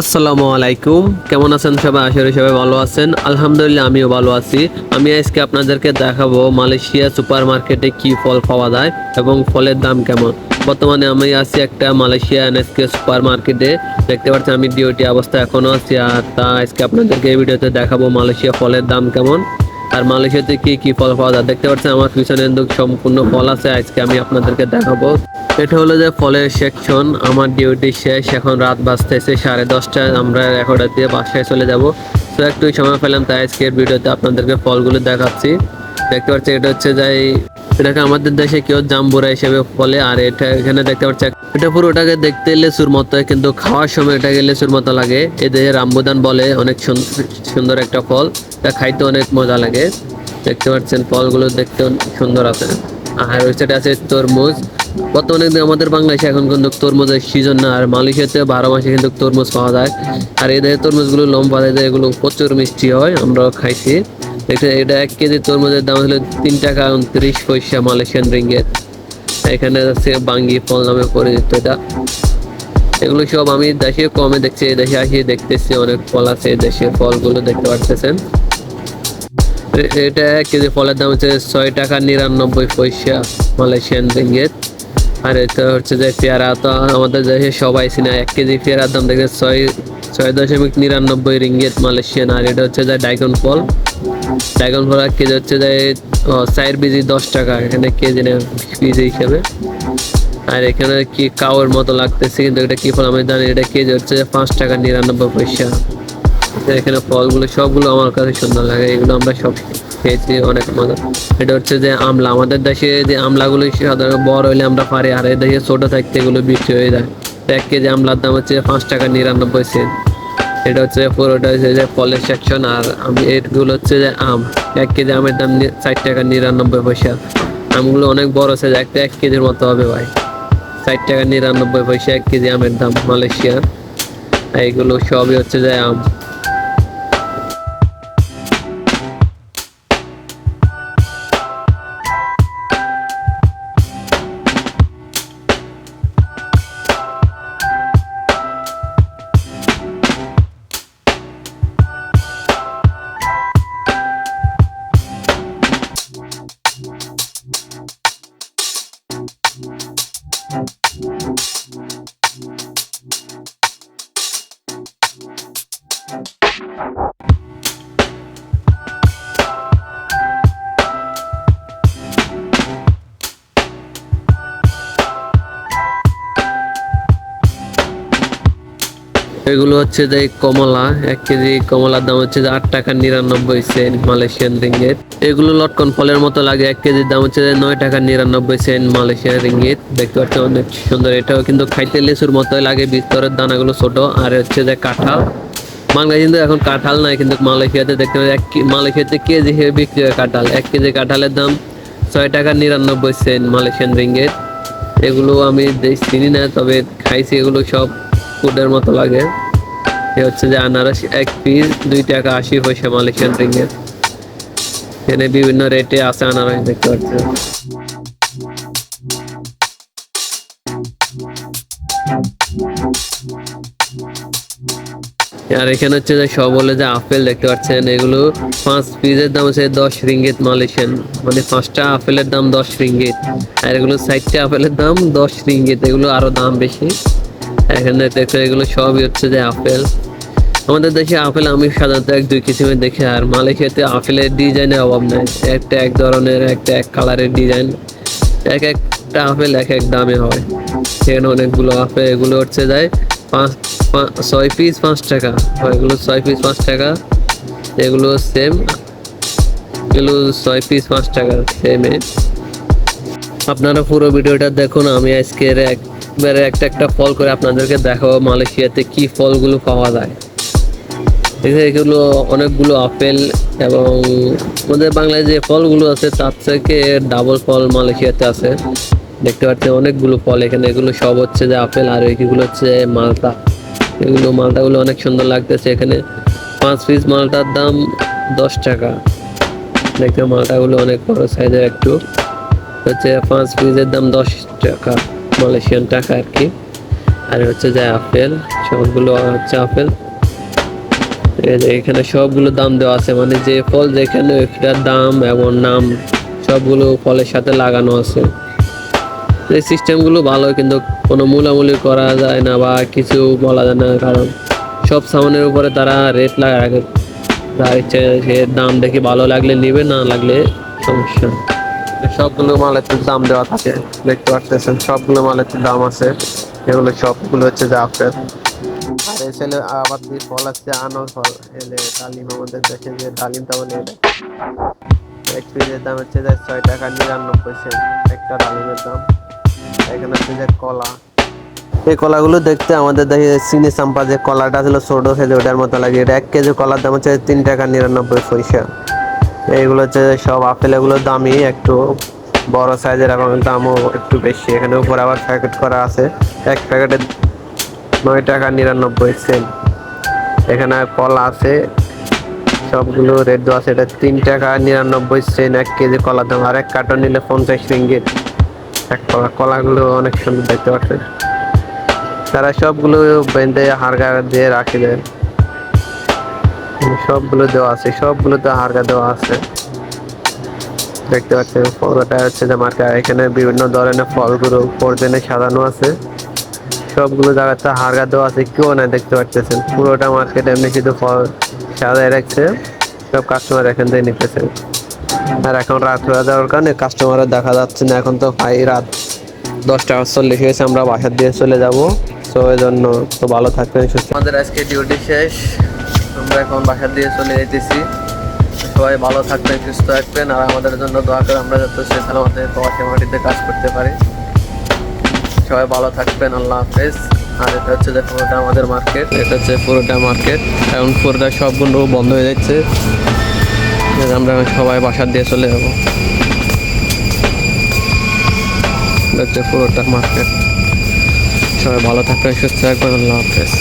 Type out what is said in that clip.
আসসালামু আলাইকুম। কেমন আছেন সবাই? আশা করি সবাই ভালো আছেন। আলহামদুলিল্লাহ, আমিও ভালো আছি। আমি আজকে আপনাদেরকে দেখাবো মালয়েশিয়া সুপার মার্কেটে কী ফল পাওয়া যায় এবং ফলের দাম কেমন। বর্তমানে আমি আছি একটা মালয়েশিয়া এনএসকে সুপার মার্কেটে দেখতে পাচ্ছি আমি ডিওটি অবস্থা এখনও আছি আর তা আজকে আপনাদেরকে এই ভিডিওতে দেখাবো মালয়েশিয়া ফলের দাম কেমন। আর মালয়েশিয়াতে কি কি ফল পাওয়া যায়? দেখতে পাচ্ছেন আমার পিছনে সম্পূর্ণ ফল আছে। আজকে আমি আপনাদেরকে দেখাবো। এটা হলো যে ফলের সেকশন আমার ডিউটি শেষ। এখন রাত বাজতেছে সাড়ে দশটায়। আমরা এগারোটা দিয়ে বাসায় চলে যাব। তো একটু সময় পেলাম, তাই আজকের ভিডিওতে আপনাদেরকে ফলগুলো দেখাচ্ছি। দেখতে পাচ্ছি এটা হচ্ছে যে এটাকে আমাদের দেশে কেউ জাম্বুরা হিসেবে ফলে আর এটা এখানে দেখতে পাচ্ছি এটা পুরোটাকে দেখতে লেচুর মতো, কিন্তু খাওয়ার সময় এটাকে লেচুর মতো লাগে। এদের রামবুদান বলে অনেক সুন- সুন্দর একটা ফল। এটা খাইতে অনেক মজা লাগে। দেখতে পাচ্ছেন, ফলগুলো দেখতে অনেক সুন্দর আছে। আর ওই সাইডে আছে তরমুজ। বর্তমানে কিন্তু আমাদের বাংলাদেশে এখন কিন্তু তরমুজের সিজন না, আর মালয়েশিয়াতে বারো মাসে কিন্তু তরমুজ পাওয়া যায়। আর এদের তরমুজগুলো লম্বা এদের এগুলো প্রচুর মিষ্টি হয় আমরা খাইছি। দেখতে এটা এক কেজি তরমুজের দাম হলো তিন টাকা উনত্রিশ পয়সা মালয়েশিয়ান রিঙ্গেট এখানে আছে বাঙ্গি, ফল নামে পরিচিত এটা। এগুলো সব আমি দেশে কমে দেখছি দেশে আসি দেখতেছি, অনেক ফল আছে দেশের ফলগুলো দেখতে পাচ্ছেন এটা এক কেজি ফলের দাম হচ্ছে ছয় টাকা নিরানব্বই পয়সা মালয়েশিয়ান রিঙ্গেট আর এটা হচ্ছে যে পেয়ারা, তো আমাদের দেশে সবাই চিনা, এক কেজি পেয়ারার দাম দেখে ছয় ছয় দশমিক নিরানব্বই রিঙ্গেট মালয়েশিয়ান। আর এটা হচ্ছে যে ড্রাগন ফল। ড্রাগন ফল এক কেজি হচ্ছে যে চার বিজি দশ টাকা। এখানে কেজি পিজি হিসেবে। আর এখানে কি কাউর মতো লাগতেছে, কিন্তু এটা কি ফল আমি জানি এটা কেজি হচ্ছে পাঁচ টাকা নিরানব্বই পয়সা। এখানে ফলগুলো, সবগুলো আমার কাছে সুন্দর লাগে। এগুলো আমরা সব খেয়েছি, অনেক মজা। এটা হচ্ছে যে আমলা। আমাদের দেশে যে আমলাগুলো সাধারণত বড় হইলে আমরা পারি, আর এই দেশে ছোট থাকতে এগুলো বিক্রি হয়ে যায়। এক কেজি আমলার দাম হচ্ছে পাঁচ টাকা নিরানব্বই সেন্ট। এটা হচ্ছে পুরোটা হচ্ছে যে ফলের সেকশন আর আমি এগুলো হচ্ছে যে আম। এক কেজি আমের দাম ষাট টাকা নিরানব্বই পয়সা। আমগুলো অনেক বড় সাইজ একটা এক কেজির মতো হবে ভাই। ষাট টাকা নিরানব্বই পয়সা এক কেজি আমের দাম মালয়েশিয়া এইগুলো সবই হচ্ছে যে আম। এগুলো হচ্ছে যে কমলা, এক কেজি কমলার দাম হচ্ছে আট টাকা নিরানব্বই সেন্ট মালয়েশিয়ান রিঙ্গিত। এগুলো লটকন ফলের মতো লাগে, এক কেজির দাম হচ্ছে যে নয় টাকা নিরানব্বই সেন্ট মালয়েশিয়ান রিঙ্গিত। দেখতে পাচ্ছেন অনেক সুন্দর, এটাও কিন্তু খাইতে লেচুর মতোই লাগে ভিতরের দানাগুলো ছোট, আর হচ্ছে যে কাঁঠাল। বাংলায় কিন্তু এখন কাঁঠাল নাই, কিন্তু মালয়েশিয়াতে দেখতে পাচ্ছি এক মালয়েশিয়াতে কেজি হিসেবে বিক্রি হয় কাঁঠাল। এক কেজি কাঁঠালের দাম ছয় টাকা নিরানব্বই সেন্ট মালয়েশিয়ান রিঙ্গিত। এগুলো আমি চিনি না, তবে খাইছি এগুলো সব ফুডের মতো লাগে। এ হচ্ছে যে আনারস এক পিস দুই টাকা আশি পয়সা মালয়েশিয়ান রিঙ্গের এখানে বিভিন্ন রেটে আছে আনারস দেখতে পাচ্ছেন। আর এখানে হচ্ছে যে সব বলে যে আপেল দেখতে পাচ্ছেন, এগুলো পাঁচ পিসের দাম হচ্ছে দশ রিঙ্গিত মালয়েশিয়ান। মানে পাঁচটা আপেলের দাম দশ রিঙ্গিত, আর এগুলো ষাটটা আপেলের দাম দশ রিঙ্গিত, এগুলো আরও দাম বেশি। এখানে দেখতে এগুলো সবই হচ্ছে যে আপেল। আমাদের দেশে আপেল আমি সাধারণত এক, দুই কিসিমের দেখি, আর মালয়েশিয়াতে আপেলের ডিজাইনের অভাব নাই। একটা এক ধরনের, একটা এক কালারের ডিজাইন। এক একটা আপেল এক এক দামে হয়। সেখানে অনেকগুলো আপেল, এগুলো হচ্ছে যায় পাঁচ- ছয় পিস পাঁচ টাকা। এগুলো ছয় পিস পাঁচ টাকা। এগুলো সেম এগুলো ছয় পিস পাঁচ টাকা সেমে আপনারা পুরো ভিডিওটা দেখুন, আমি আজকের একবারে একটা একটা ফল করে আপনাদেরকে দেখাবো মালয়েশিয়াতে কি ফলগুলো পাওয়া যায়। এগুলো অনেকগুলো আপেল এবং আমাদের বাংলায় যে ফলগুলো আছে, তার থেকে ডাবল ফল মালয়েশিয়াতে আছে। দেখতে পাচ্ছেন, অনেকগুলো ফল এখানে। এগুলো সব হচ্ছে যে আপেল, আর এগুলো হচ্ছে মালটা এগুলো মালটাগুলো অনেক সুন্দর লাগতেছে। এখানে পাঁচ পিস মালটার দাম দশ টাকা। দেখতে মালটাগুলো অনেক বড় সাইজের একটু। হচ্ছে পাঁচ পিসের দাম দশ টাকা মালয়েশিয়ান টাকা আর কি আর হচ্ছে যে আপেল, সবগুলো হচ্ছে আপেল। এখানে সবগুলো দাম দেওয়া আছে। মানে যে ফল যেখানে এটার দাম এবং নাম সবগুলো ফলের সাথে লাগানো আছে। এই সিস্টেমগুলো ভালো, কিন্তু কোনো মূলামূলি করা যায় না বা কিছু বলা যায় না, কারণ সব সামানের উপরে তারা রেট লাগা রাখে। তার ইচ্ছে সে দাম দেখে ভালো লাগলে নেবে, না লাগলে সমস্যা সবগুলো মালের তো দাম দেওয়া থাকে, দেখতে পাচ্ছেন সবগুলো মালের তো দাম আছে। এগুলো সবগুলো হচ্ছে যে আপেল আর এই ছেলে আবার দিয়ে ফল ফল এলে ডালিম আমাদের দেশে যে ডালিম তেমন এটা এক দাম হচ্ছে ছয় টাকা নিরানব্বই সেন্ট, একটা ডালিমের দাম। এখানে হচ্ছে যে কলা। এই কলাগুলো দেখতে আমাদের দেখে চিনি চাম্পা যে কলাটা ছিল ছোট সাইজে ওটার মতো লাগে। এটা এক কেজি কলার দাম হচ্ছে তিন টাকা নিরানব্বই পয়সা। এইগুলো হচ্ছে সব আপেল এগুলো দামি, একটু বড় সাইজের এবং দামও একটু বেশি। এখানে উপর আবার প্যাকেট করা আছে, এক প্যাকেটে নয় টাকা নিরানব্বই সেন্ট এখানে কলা আছে, সবগুলো রেট দেওয়া আছে। এটা তিন টাকা নিরানব্বই সেন্ট এক কেজি কলার দাম। আর এক কার্টন নিলে পঞ্চাশ রিঙ্গিত এক কলা, কলাগুলো অনেক সুন্দর দেখতে পাচ্ছেন। তারা সবগুলো বেঁধে হাড়গা দিয়ে রাখে দেয়। সবগুলো দেওয়া আছে সবগুলোতে হাড়গা দেওয়া আছে। দেখতে পাচ্ছেন, ফলটা হচ্ছে যে মার্কা, এখানে বিভিন্ন ধরনের ফলগুলো পর্জনে সাজানো আছে। সবগুলো জায়গাতে হাড়গা দেওয়া আছে, কেউ না দেখতে পাচ্ছেন পুরোটা মার্কেট এমনি শুধু ফল সাজায় রাখছে। সব কাস্টমার এখান থেকে নিতেছে। আর এখন রাত হয়ে যাওয়ার কারণে কাস্টমার দেখা যাচ্ছে না। এখন তো ভাই রাত দশটা চল্লিশ হয়েছে, আমরা বাসার দিয়ে চলে যাব। তো এই জন্য তো ভালো থাকবেন, সুস্থ আমাদের আজকে ডিউটি শেষ। আমরা এখন বাসার দিয়ে চলে যেতেছি সবাই ভালো থাকবেন, সুস্থ থাকবেন। আর আমাদের জন্য দোয়া করে আমরা যত সে আমাদের প্রবাসী মাটিতে কাজ করতে পারি। সবাই ভালো থাকবেন, আল্লাহ হাফেজ। আর এটা হচ্ছে যে পুরোটা আমাদের মার্কেট এটা হচ্ছে পুরোটা মার্কেট এখন পুরোটা সবগুলো বন্ধ হয়ে যাচ্ছে। আমরা সবাই বাসার দিয়ে চলে যাব। হচ্ছে পুরোটা মার্কেট সবাই ভালো থাকবেন, সুস্থ থাকবেন, আল্লাহ হাফেজ।